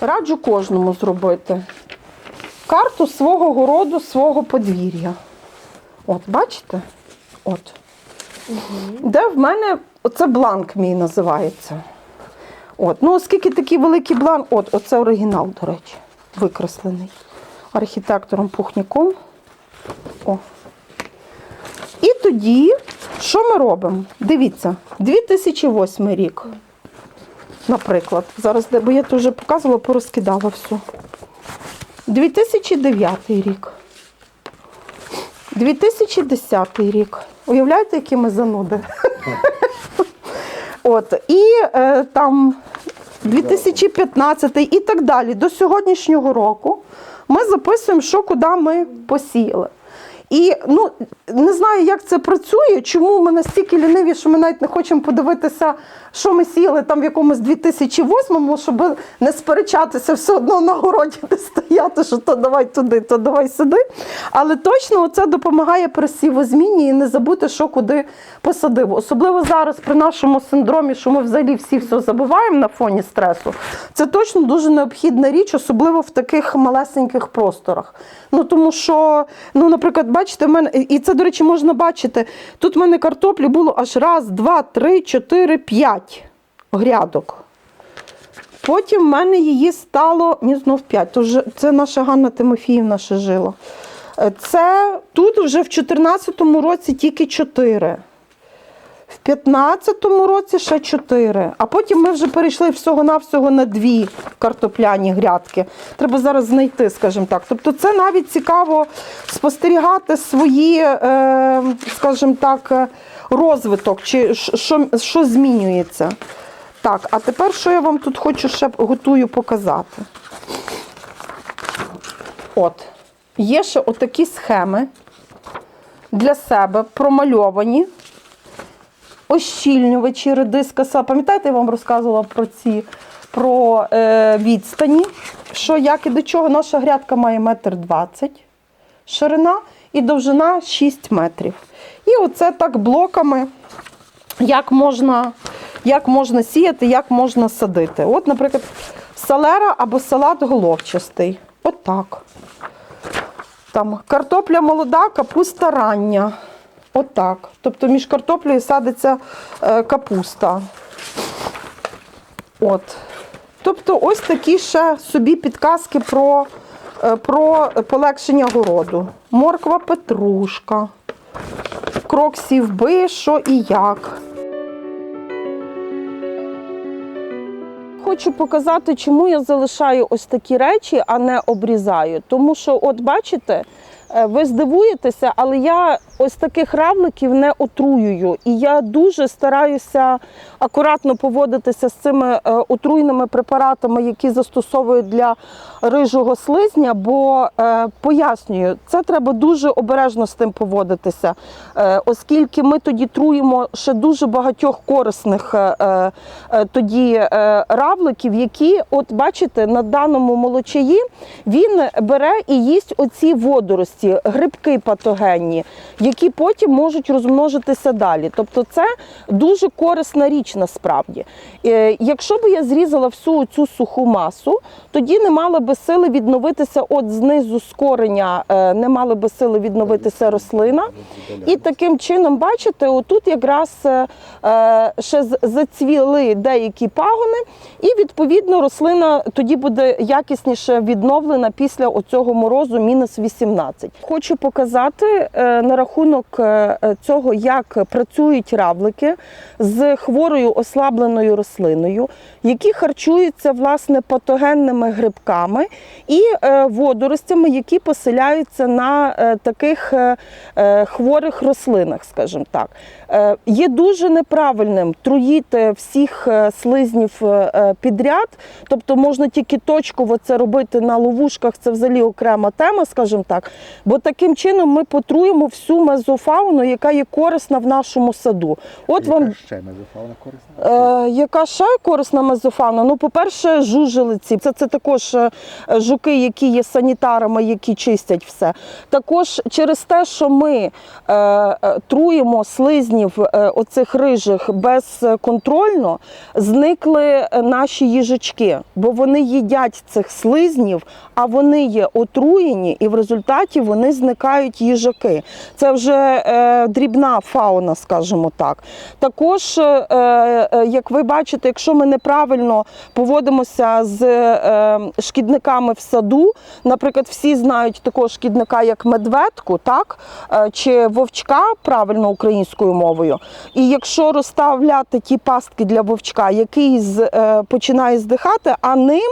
Раджу кожному зробити карту свого городу, свого подвір'я. От, бачите? От. Де в мене оце бланк мій називається. От. Ну, оскільки такий великий бланк, от, оце оригінал, до речі, викреслений архітектором Пухняком. О. І тоді, що ми робимо? Дивіться, 2008 рік, наприклад. Зараз, бо я тут вже показувала, порозкидала все. 2009 рік. 2010 рік. Уявляєте, які ми зануди? От, і е, там 2015 і так далі. До сьогоднішнього року ми записуємо, що куди ми посіяли. І ну, не знаю, як це працює, чому ми настільки ліниві, що ми навіть не хочемо подивитися, що ми сіяли там в якомусь 2008-му, щоб не сперечатися все одно на городі не стояти, що то давай туди, то давай сюди. Але точно це допомагає при сівозміні і не забути, що куди посадив. Особливо зараз при нашому синдромі, що ми взагалі всі все забуваємо на фоні стресу. Це точно дуже необхідна річ, особливо в таких малесеньких просторах. Ну тому що, ну, наприклад, бачите, в мене, і це, до речі, можна бачити. Тут в мене картоплі було аж раз, два, три, чотири, п'ять грядок. Потім в мене її стало ні, знов 5. То вже, це наша Ганна Тимофіївна ще жила. Е, Це тут вже в 2014 році тільки 4. В 2015 році ще 4. А потім ми вже перейшли всього-навсього на дві картопляні грядки. Треба зараз знайти, скажімо так. Тобто це навіть цікаво спостерігати свої, е, скажімо так, розвиток, чи що, що змінюється. Так, а тепер що я вам тут хочу ще готую показати? От, є ще отакі схеми для себе промальовані. Ощільнювачі редискаса. Пам'ятаєте, я вам розказувала про ці про е, відстані, що як і до чого. Наша грядка має метр двадцять ширина і довжина 6 метрів. І оце так блоками, як можна, як можна сіяти, як можна садити. От, наприклад, салера або салат головчастий. Отак. Там картопля молода, капуста рання. Отак. Тобто між картоплею садиться е, капуста. От. Тобто, ось такі ще собі підказки про, е, про полегшення городу. Морква петрушка. Крок сівби, що і як. Хочу показати, чому я залишаю ось такі речі, а не обрізаю. Тому що, от бачите, ви здивуєтеся, але я ось таких равликів не отруюю. І я дуже стараюся акуратно поводитися з цими е, отруйними препаратами, які застосовують для рижого слизня, бо е, пояснюю, це треба дуже обережно з тим поводитися, е, оскільки ми тоді труїмо ще дуже багатьох корисних е, е, е, тоді е, равликів, які, от бачите, на даному молочаї він бере і їсть оці водорості, грибки патогенні, які потім можуть розмножитися далі. Тобто це дуже корисна річ насправді. Е, Якщо б я зрізала всю цю суху масу, тоді не мала би сили відновитися от знизу з кореня, е, не мала би сили відновитися рослина. І таким чином, бачите, отут якраз е, ще зацвіли деякі пагони, і відповідно рослина тоді буде якісніше відновлена після оцього морозу мінус 18. Хочу показати е, на рахунок е, е, цього, як працюють равлики з хворою ослабленою рослиною, які харчуються власне патогенними грибками і водоростями, які поселяються на таких хворих рослинах, скажімо так. Є дуже неправильним труїти всіх слизнів підряд, тобто можна тільки точково це робити на ловушках, це взагалі окрема тема, скажімо так. Бо таким чином ми потруємо всю мезофауну, яка є корисна в нашому саду. От вам Яка ще мезофауна корисна? Е, яка ще корисна мезофауна? Ну, по-перше, жужелиці. Це, це також е, жуки, які є санітарами, які чистять все. Також через те, що ми е, е, труємо слизнів е, оцих рижих безконтрольно, зникли е, наші їжачки, бо вони їдять цих слизнів, а вони є отруєні, і в результаті вони зникають їжаки. Це вже е, дрібна фауна, скажімо так. Також, е, е, як ви бачите, якщо ми неправильно поводимося з е, шкідниками в саду, наприклад, всі знають такого шкідника, як медведку, так? Е, чи вовчка правильно українською мовою. І якщо розставляти ті пастки для вовчка, який з, е, починає здихати, а ним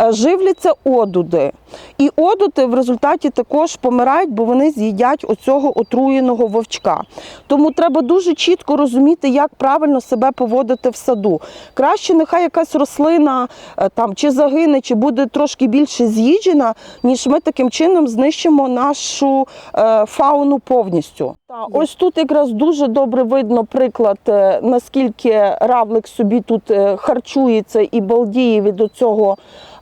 е, живляться одуди. І одути в результаті також помирають, бо вони з'їдять оцього отруєного вовчка. Тому треба дуже чітко розуміти, як правильно себе поводити в саду. Краще нехай якась рослина е, там чи загине, чи буде трошки більше з'їджена, ніж ми таким чином знищимо нашу е, фауну повністю. Та, ось тут якраз дуже добре видно приклад, е, наскільки равлик собі тут е, харчується і балдіє від оцього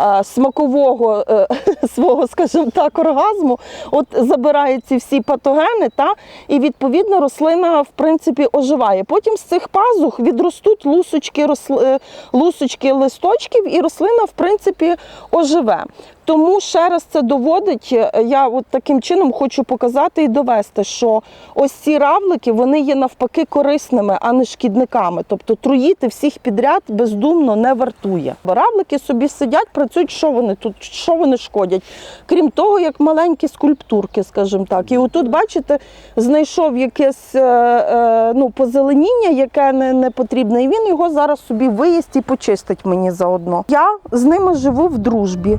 е, смакового е, свого, скажімо так, оргазму. От забирає ці всі патогени, та, і відповідно рослина в принципі оживає. Потім з цих пазух відростуть лусочки, лусочки листочків, і рослина в принципі оживе. Тому ще раз це доводить. е, Я от таким чином хочу показати і довести, що ось ці равлики вони є навпаки корисними, а не шкідниками. Тобто труїти всіх підряд бездумно не вартує. Бо равлики собі сидять, працюють, що вони тут, що вони шкодять, крім того, як маленькі скульптурки, скажімо так. І отут, бачите, знайшов якесь е, е, ну, позеленіння, яке не, не потрібне, і він його зараз собі виїсть і почистить мені заодно. Я з ними живу в дружбі.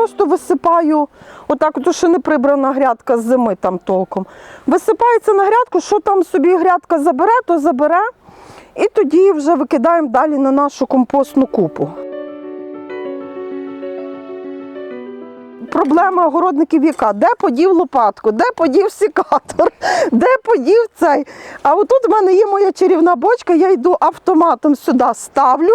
Просто висипаю, отак, то ще не прибрана грядка з зими там толком. Висипається на грядку, що там собі грядка забере, то забере. І тоді вже викидаємо далі на нашу компостну купу. Проблема огородників яка? Де подів лопатку, де подів сікатор, де подів цей. А отут в мене є моя чарівна бочка, я йду автоматом сюди ставлю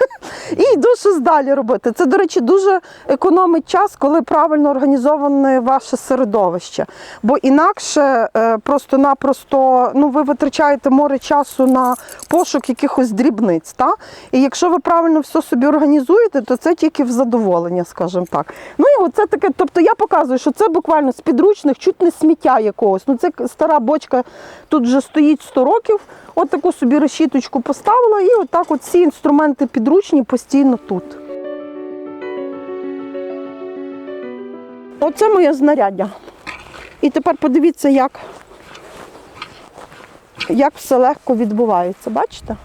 і йду щось далі робити. Це, до речі, дуже економить час, коли правильно організоване ваше середовище. Бо інакше е, просто-напросто ну, ви витрачаєте море часу на пошук якихось дрібниць. Та? І якщо ви правильно все собі організуєте, то це тільки в задоволення, скажімо так. Ну і оце таке, тобто я показую, що це буквально з підручних, чуть не сміття якогось. Ну це стара бочка тут вже стоїть 100 років. От таку собі решіточку поставила, і отак от ці інструменти підручні постійно тут. Оце моє знаряддя. І тепер подивіться, як, як все легко відбувається. Бачите?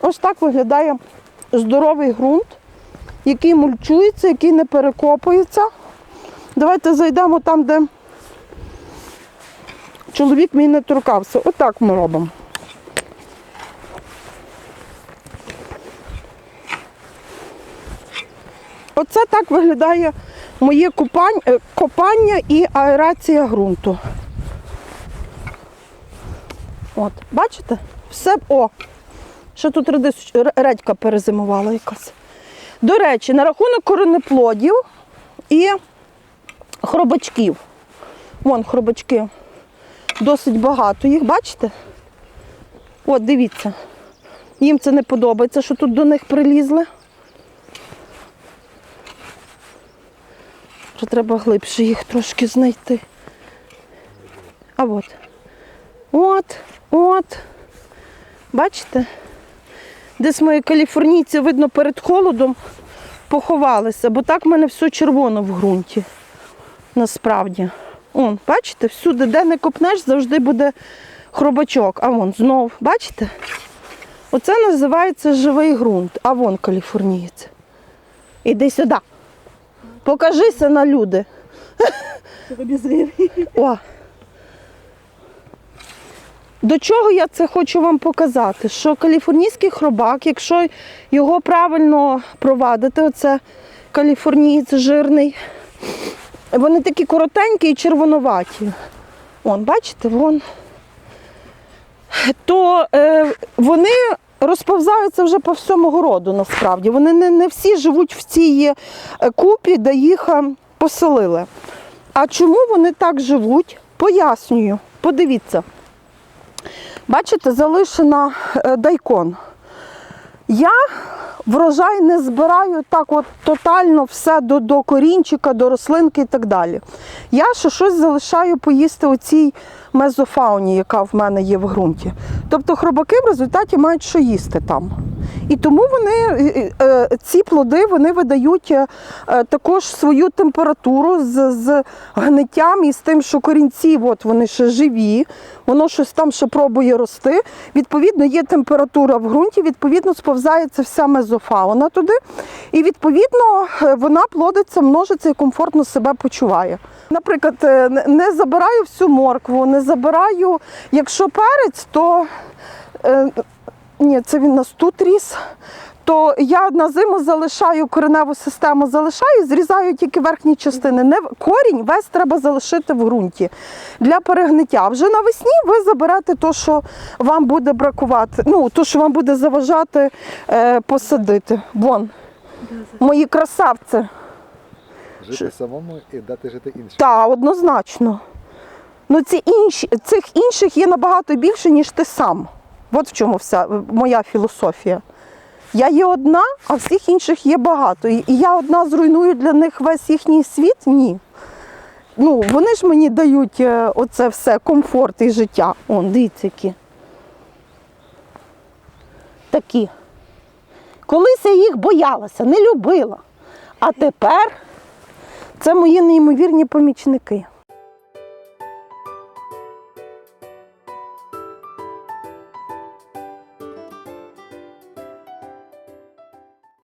Ось так виглядає здоровий ґрунт, який мульчується, який не перекопується. Давайте зайдемо там, де чоловік мій не торкався. Отак ми робимо. Оце так виглядає моє е, копання і аерація ґрунту. От, бачите? Все. О! Ще тут редька перезимувала якась. До речі, на рахунок коренеплодів і хробачків. Вон хробачки. Досить багато їх, бачите? От, дивіться. Їм це не подобається, що тут до них прилізли. Вже треба глибше їх трошки знайти. А от. От, от. Бачите? Десь мої каліфорнійці, видно, перед холодом поховалися, бо так в мене все червоно в ґрунті. Насправді. Он, бачите, всюди, де не копнеш, завжди буде хробачок. А вон знов, бачите? Оце називається живий ґрунт. А вон каліфорнієць. Іди сюди. Покажися на люди. О. до чого я це хочу вам показати? Що каліфорнійський хробак, якщо його правильно провадити, оце каліфорнієць жирний, вони такі коротенькі і червонуваті. Вон, бачите, вон. То е, вони розповзаються вже по всьому городу насправді. Вони не, не всі живуть в цій е, купі, де їх е, поселили. А чому вони так живуть? Пояснюю. Подивіться. Бачите, залишена е, дайкон. Я врожай не збираю так от тотально все до, до корінчика, до рослинки і так далі. Я ще щось залишаю поїсти оцій цій мезофауні, яка в мене є в ґрунті. Тобто хробаки в результаті мають що їсти там. І тому вони, е, е, ці плоди вони видають е, е, також свою температуру з, з гниттям і з тим, що корінці от вони ще живі, воно щось там ще пробує рости. Відповідно, є температура в ґрунті, відповідно, сповзається вся мезофауна туди. І відповідно е, вона плодиться, множиться і комфортно себе почуває. Наприклад, е, не забираю всю моркву, не забираю, якщо перець, то е, ні, це він нас тут ріс. То я на зиму залишаю кореневу систему, залишаю, зрізаю тільки верхні частини. Не корінь весь треба залишити в ґрунті для перегниття. Вже навесні ви заберете те, що вам буде бракувати, ну то, що вам буде заважати е, посадити. Вон, мої красавці. Жити самому і дати жити іншим. Так, однозначно. Ну, ці інші, цих інших є набагато більше, ніж ти сам. От в чому вся е, моя філософія. Я є одна, а всіх інших є багато. І я одна зруйную для них весь їхній світ? Ні. Ну, вони ж мені дають е, оце все, комфорт і життя. Он, дивіться, які. Такі. Колись я їх боялася, не любила. А тепер це мої неймовірні помічники.